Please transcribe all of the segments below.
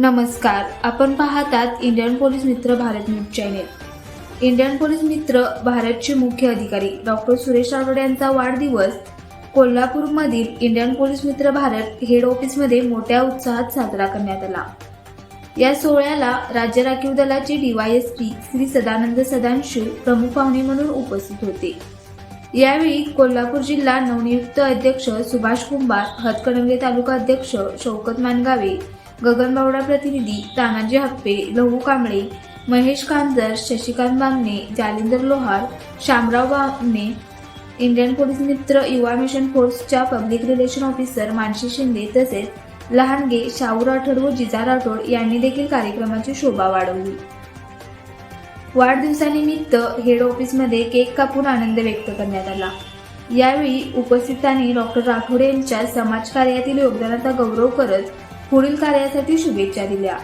नमस्कार आपण पाहतात इंडियन पोलीस मित्र Bharat news channel. Indian police मित्र भारतचे मुख्य अधिकारी डॉक्टर सुरेश राठोड यांचा वाढदिवस कोल्हापूरमधील इंडियन पोलीस मित्र भारत हेड ऑफिसमध्ये मोठ्या उत्साहात साजरा करण्यात आला. या सोहळ्याला राज्य राखीव दलाचे डीवायएसपी श्री सदानंद सदांशू प्रमुख पाहुणे म्हणून उपस्थित होते. यावेळी कोल्हापूर जिल्हा नवनियुक्त अध्यक्ष सुभाष कुंभार हतकणंगले तालुका अध्यक्ष शौकत मानगावे गगनबावडा प्रतिनिधी तानाजी हप्पे लहू कांबळे महेश कांजर शशिकांत बामणे जालिंदर लोहार शामराव बामणे इंडियन पोलीस मित्र युवा मिशन फोर्सच्या public relation officer Mansi Shinde तसेच लहानगे शाहू राठोड व जिजा राठोड यांनी देखील कार्यक्रमाची शोभा वाढवली. वाढदिवसानिमित्त हेड ऑफिसमध्ये केक कापून आनंद व्यक्त करण्यात आला. यावेळी उपस्थितांनी डॉक्टर राठोड यांच्या समाजकार्यातील योगदानाचा गौरव करत पुढील कार्यासाठी शुभेच्छा दिल्या.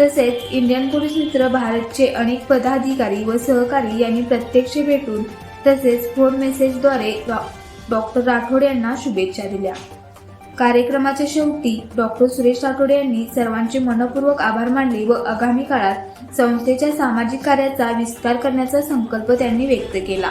तसेच इंडियन पोलीस मित्र भारतचे अनेक पदाधिकारी व सहकारी यांनी प्रत्यक्ष भेटून तसेच फोन मेसेजद्वारे डॉ- डॉक्टर राठोड यांना शुभेच्छा दिल्या. कार्यक्रमाच्या शेवटी डॉक्टर सुरेश राठोड यांनी सर्वांचे मनपूर्वक आभार मानले व आगामी काळात संस्थेच्या सामाजिक कार्याचा विस्तार करण्याचा संकल्प त्यांनी व्यक्त केला.